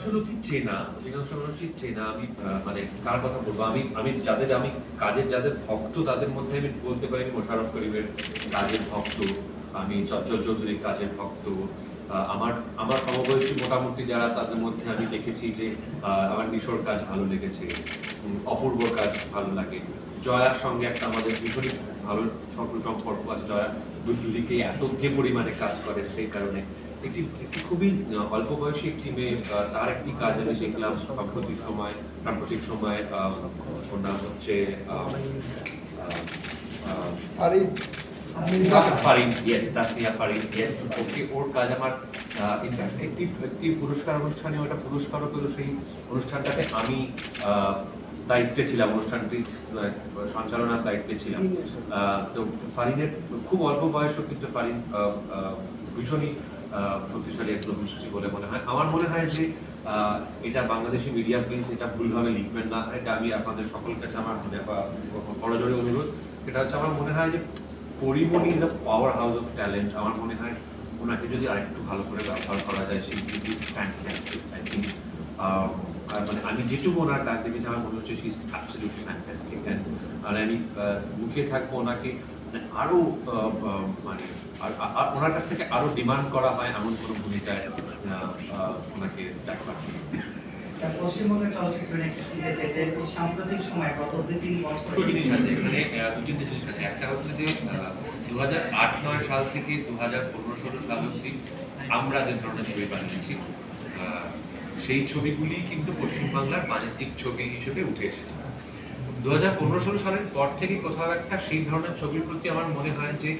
চেনা? অধিকাংশ মানুষই চেনা। আমি মানে কার কথা বলব? আমি আমি যাদের, আমি কাজের, যাদের ভক্ত, তাদের মধ্যে আমি বলতে পারি মোশারফ করিমের কাজের ভক্ত, আমি চঞ্চল চৌধুরীর কাজের ভক্ত। আমার আমার সমবয়সী মোটামুটি যারা, তাদের মধ্যে আমি দেখেছি যে আমার মিশর কাজ ভালো লেগেছে অপূর্ব কাজ ভালো লাগে। জয়ার সঙ্গে একটা আমাদের ভীষণই ভালো সম্পর্ক সম্পর্ক আছে। জয়া দুদিকে এত যে পরিমাণে কাজ করে, সেই কারণে একটি একটি খুবই অল্প বয়সী একটি মেয়ে তার একটি কাজ আমি দেখলাম সাম্প্রতিক সময় সাম্প্রতিক সময় ওর নাম হচ্ছে আহ, আহ, আহ, Farid. Farin yes Tasnia Farin yes okay ওর কাজ আমার ইনফ্যাক্ট একটি একটি পুরস্কার অনুষ্ঠানে ওটা পুরস্কারও পেল সেই অনুষ্ঠানটাতে আমি আহ, দায়িত্বে ছিলাম অনুষ্ঠানটি সঞ্চালনার দায়িত্বে ছিলাম। আহ, তো ফারিনের খুব অল্প বয়সও কিন্তু ফারিন ভীষণই শক্তিশালী একজন অভিনেত্রী বলে মনে হয়। আমার মনে হয় যে এটা বাংলাদেশি মিডিয়া প্লিজ এটা ভুলভাবে লিখবেন না। এটা আমি আপনাদের সকল কাছে আমার বড়জোরে অনুরোধ। এটা হচ্ছে আমার মনে হয় যে Porimoni is a powerhouse of talent আমার মনে হয় ওনাকে যদি আরেকটু ভালো করে ব্যবহার করা যায় সেই ফ্যান্টাস্টিক মানে আমি যেটুকু ওনার কাজ দেখেছি আমার মনে হচ্ছে শি আমি আহ, মুখে থাকব ওনাকে। মানে আরও আহ, আহ, মানে আর ওনার কাছ থেকে আরও ডিমান্ড করা হয় এমন কোনো ভূমিকায় ওনাকে দেখবার পশ্চিমবঙ্গের চলচ্চিত্র একটু শুনতে চাই সাম্প্রতিক সময় গত দুই তিন বছর দুটো জিনিস আছে এখানে দু তিনটে জিনিস আছে। একটা হচ্ছে যে দু হাজার আট নয় সাল থেকে দু হাজার পনেরো ষোলো সাল আমরা যে ধরনের ছবি বানিয়েছি আহ, সেই ছবিগুলি কিন্তু পশ্চিমবাংলার বাণিজ্যিক ছবি হিসেবে উঠে এসেছে। দু হাজার পনেরো ষোলো সালের পর থেকে কোথাও একটা সেই ধরনের ছবির প্রতি আমার মনে হয় যে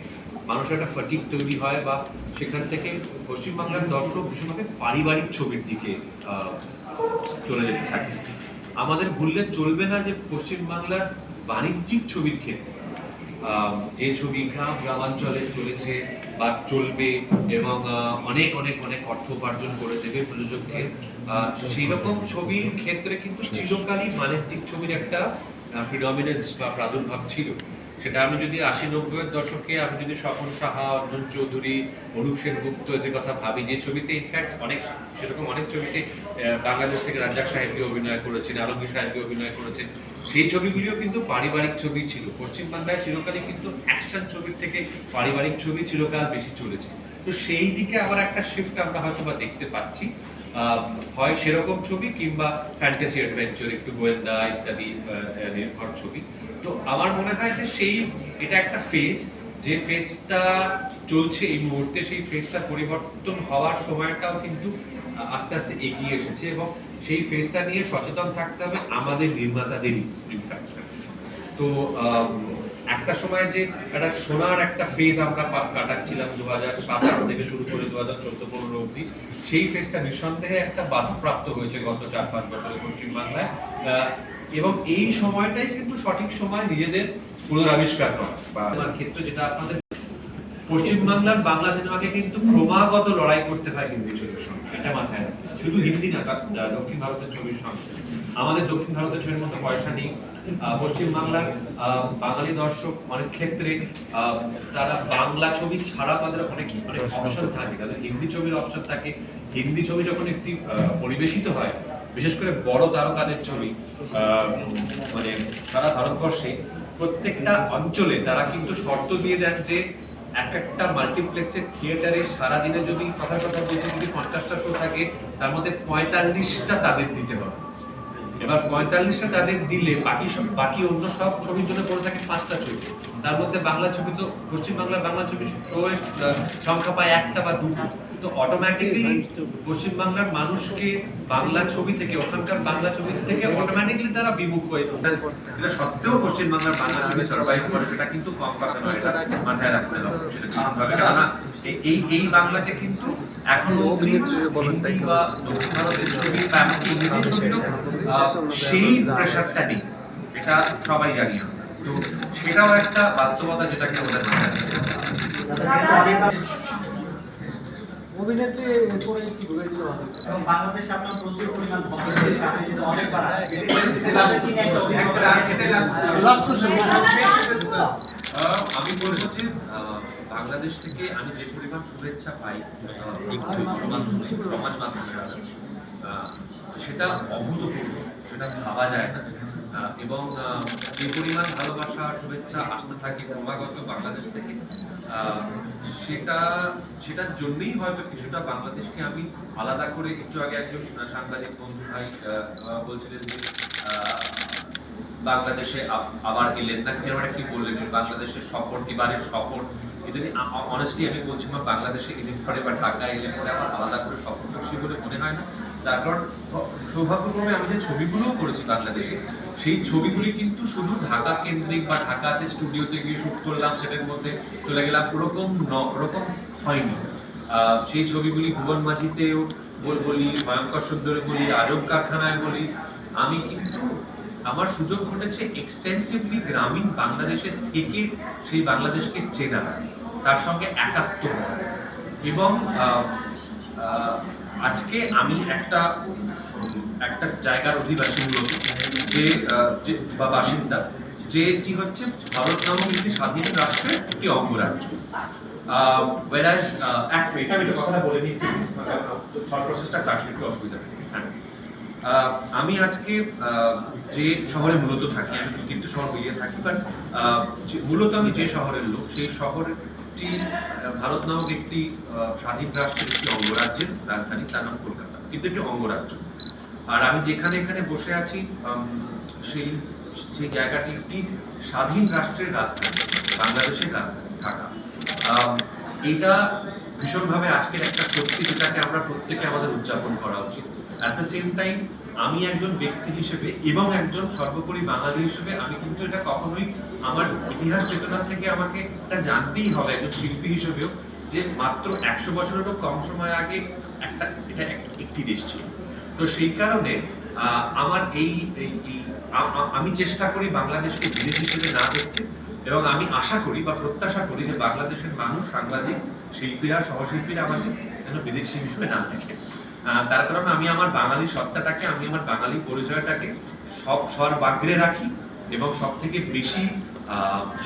মানুষের একটা ফটিক তৈরি হয় বা সেখান থেকে পশ্চিমবাংলার দর্শক ভীষণভাবে পারিবারিক ছবির দিকে চলে যেতে থাকে। আমাদের ভুললে চলবে না যে পশ্চিমবাংলার বাণিজ্যিক ছবির ক্ষেত্রে যে ছবি গ্রাম গ্রামাঞ্চলে চলেছে বা চলবে এবং অনেক অনেক অনেক অর্থ উপার্জন করে দেবে প্রযোজককে সেই রকম ছবির ক্ষেত্রে কিন্তু চিরকালই বাণিজ্যিক ছবির একটা প্রিডমিনেন্স বা প্রাদুর্ভাব ছিল। সেটা আমি যদি আশি নব্বইয়ের দশকে আমি যদি স্বপন সাহা, অর্জুন চৌধুরী অরূপ সেনগুপ্ত এদের কথা ভাবি, যে ছবিতে ইনফ্যাক্ট অনেক, সেরকম অনেক ছবিতে বাংলাদেশ থেকে রাজ্জাক সাহেবকে অভিনয় করেছেন, আলমগীর সাহেবকে অভিনয় করেছেন। সেই ছবিগুলিও কিন্তু পারিবারিক ছবি ছিল। পশ্চিমবাংলায় চিরকালই কিন্তু অ্যাকশন ছবির থেকে পারিবারিক ছবি চিরকাল বেশি চলেছে। তো সেই দিকে আবার একটা শিফট আমরা হয়তো বা দেখতে পাচ্ছি। হয় সেরকম ছবি কিংবা ফ্যান্টাসি অ্যাডভেঞ্চার একটু গোয়েন্দা ইত্যাদি নির্ভর ছবি। তো আমার মনে হয় যে সেই, এটা একটা ফেজ যে ফেজটা চলছে এই মুহূর্তে, সেই ফেজটা পরিবর্তন হওয়ার সময়টাও কিন্তু আস্তে আস্তে এগিয়ে এসেছে এবং সেই ফেজটা নিয়ে সচেতন থাকতে হবে আমাদের নির্মাতাদেরই ইনফ্যাক্ট তো একটা সময় যে একটা সোনার একটা ফেজ আমরা কাটাচ্ছিলাম দু হাজার সাত আট থেকে শুরু করে দু হাজার চোদ্দ পনেরো অব্দি সেই ফেজটা নিঃসন্দেহে একটা বাধাপ্রাপ্ত হয়েছে গত চার পাঁচ বছরে পশ্চিমবাংলায়। এবং এই সময়টাই কিন্তু সঠিক সময় নিজেদের পুনরাবিষ্কার করা বা আমার ক্ষেত্রে যেটা আপনাদের পশ্চিমবাংলার বাংলা সিনেমাকে কিন্তু ক্রমাগত লড়াই করতে হয় হিন্দি ছবির সঙ্গে। এটা মাথায় শুধু হিন্দি না, দক্ষিণ ভারতের ছবির সঙ্গে। আমাদের দক্ষিণ ভারতের ছবির মধ্যে পয়সা নেই পশ্চিমবাংলার বাঙালি দর্শক অনেক ক্ষেত্রে তারা বাংলা ছবি ছাড়া তাদের অনেক অনেক অপশন থাকে। তাদের হিন্দি ছবির অপশন থাকে। হিন্দি ছবি যখন একটি পরিবেশিত হয়, বিশেষ করে বড় তারকাদের ছবি মানে সারা ভারতবর্ষে, প্রত্যেকটা অঞ্চলে তারা কিন্তু শর্ত দিয়ে দেন যে এক একটা মাল্টিপ্লেক্সের থিয়েটারে সারাদিনে যদি কথার কথা বলতে যদি পঞ্চাশটা শো থাকে, তার মধ্যে পঁয়তাল্লিশটা তাদের দিতে হবে। এবার পঁয়তাল্লিশটা তাদের দিলে বাকি সব, বাকি অন্য সব ছবির জন্য পড়ে থাকে পাঁচটা ছবি। তার মধ্যে বাংলা ছবি তো, পশ্চিমবাংলার বাংলা ছবি সংখ্যা পায় একটা বা দুটো। তো অটোমেটিকলি পশ্চিমবাংলার মানুষকে বাংলা ছবি থেকে ওখানকার বাংলা ছবি থেকে অটোমেটিকলি তারা বিমুখ হয়ে এটা সত্ত্বেও পশ্চিমবাংলার বাংলা ছবি সার্ভাইভ করে সেটা কিন্তু কম কথা নয় এটা মাথায় রাখতে হবে। সেটা ভীষণভাবে। কেননা এই- এই বাংলাতে কিন্তু এখনও অবধি হিন্দি বা দক্ষিণ ভারতের ছবি বা এমনকি ইংরেজি ছবিরও আহ, সেই প্রেশারটা নেই। এটা সবাই জানি। তো সেটাও একটা বাস্তবতা যেটাকে আমাদের মাথায় রাখতে হবে। অভিনেত্রী এরপরে দিলে বাংলাদেশে আপনার প্রচুর পরিমাণ ভক্ত রয়েছে আপনি যদি অনেকবার আহ, আমি বলব যে বাংলাদেশ থেকে আমি যে পরিমাণ শুভেচ্ছা পাই সমাজ সমাজ মাধ্যমে সেটা অভূতপূর্ব সেটা ভাবা যায় না। আহ, এবং আহ, যে পরিমাণ ভালোবাসা শুভেচ্ছা আসতে থাকে ক্রমাগত বাংলাদেশ থেকে সেটা, সেটার জন্যই হয়তো কিছুটা বাংলাদেশকে আমি আলাদা করে একটু আগে একজন সাংবাদিক বন্ধু ভাই বলছিলেন যে বাংলাদেশে আবার এলেন না। এরকম একটা কি বললেন বাংলাদেশের সফর, এবারের সফর এটা অনেস্টলি আমি বলছি বাংলাদেশে এলে পরে বা ঢাকা এলে পরে আমার আলাদা করে সফর করছি বলে মনে হয় না। তার কারণ সৌভাগ্যক্রমে আমি যে ছবিগুলোও করেছি বাংলাদেশে, সেই ছবিগুলি কিন্তু শুধু ঢাকা কেন্দ্রিক বা ঢাকাতে স্টুডিওতে গিয়ে শুট করলাম, সেটার মধ্যে চলে গেলাম, ওরকম ন, ওরকম হয়নি। সেই ছবিগুলি ভুবন মাঝিতেও বল- ভয়ঙ্কর সুন্দরে বলি, আরব কারখানায় বলি, আমি কিন্তু, আমার সুযোগ ঘটেছে এক্সটেন্সিভলি গ্রামীণ বাংলাদেশের থেকে সেই বাংলাদেশকে চেনা, তার সঙ্গে একাত্ম এবং আজকে আমি একটা একটা জায়গার অধিবাসী মূলত যে বা বাসিন্দা। যেটি হচ্ছে ভারত নামক একটি স্বাধীন রাষ্ট্রের একটি অঙ্গরাজ্য। অসুবিধা হ্যাঁ। আমি আজকে যে শহরে মূলত থাকি, আমি দু তিনটে শহর মিলিয়ে থাকি বাট মূলত আমি যে শহরের লোক, সেই শহরটি ভারত নামক একটি স্বাধীন রাষ্ট্রের একটি অঙ্গরাজ্যের রাজধানী, তার নাম কলকাতা। কিন্তু একটি অঙ্গরাজ্য। আর আমি যেখানে এখানে বসে আছি সেই সেই জায়গাটি একটি স্বাধীন রাষ্ট্রের রাজধানী, বাংলাদেশের রাজধানী, ঢাকা। এটা ভীষণভাবে আজকের একটা সত্যি যেটাকে আমরা প্রত্যেকে আমাদের উদযাপন করা উচিত। অ্যাট দ্য সেম টাইম আমি একজন ব্যক্তি হিসেবে এবং একজন সর্বোপরি বাঙালি হিসেবে আমি কিন্তু এটা কখনোই আমার ইতিহাস চেতনা থেকে আমাকে এটা জানতেই হবে একজন শিল্পী হিসেবেও যে মাত্র একশো বছরেরও কম সময় আগে একটা, এটা এক- একটি দেশ ছিল। তো সেই কারণে আমার এই আমি চেষ্টা করি বাংলাদেশকে বিদেশ হিসেবে না দেখতে, এবং আমি আশা করি বা প্রত্যাশা করি যে বাংলাদেশের মানুষ, সাংবাদিক, শিল্পীরা, সহশিল্পীরা আমাকে যেন বিদেশি হিসেবে না দেখে। তার কারণ আমি আমার বাঙালি সত্তাটাকে, আমি আমার বাঙালি পরিচয়টাকে সব সর্বাগ্রে রাখি এবং সব থেকে বেশি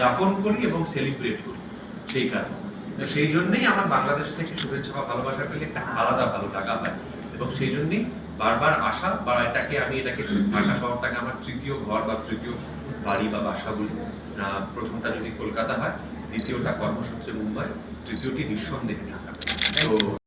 যাপন করি এবং সেলিব্রেট করি, সেই কারণে। তো সেই জন্যই আমার বাংলাদেশ থেকে শুভেচ্ছা বা ভালোবাসা পেলে একটা আলাদা ভালো লাগা হয় এবং সেই জন্যই বারবার আসা বা এটাকে আমি এটাকে ঢাকা শহরটাকে আমার তৃতীয় ঘর বা তৃতীয় বাড়ি বা বাসা বলি। প্রথমটা যদি কলকাতা হয়, দ্বিতীয়টা কর্মসূত্রে মুম্বাই, তৃতীয়টি নিঃসন্দেহে ঢাকা। তো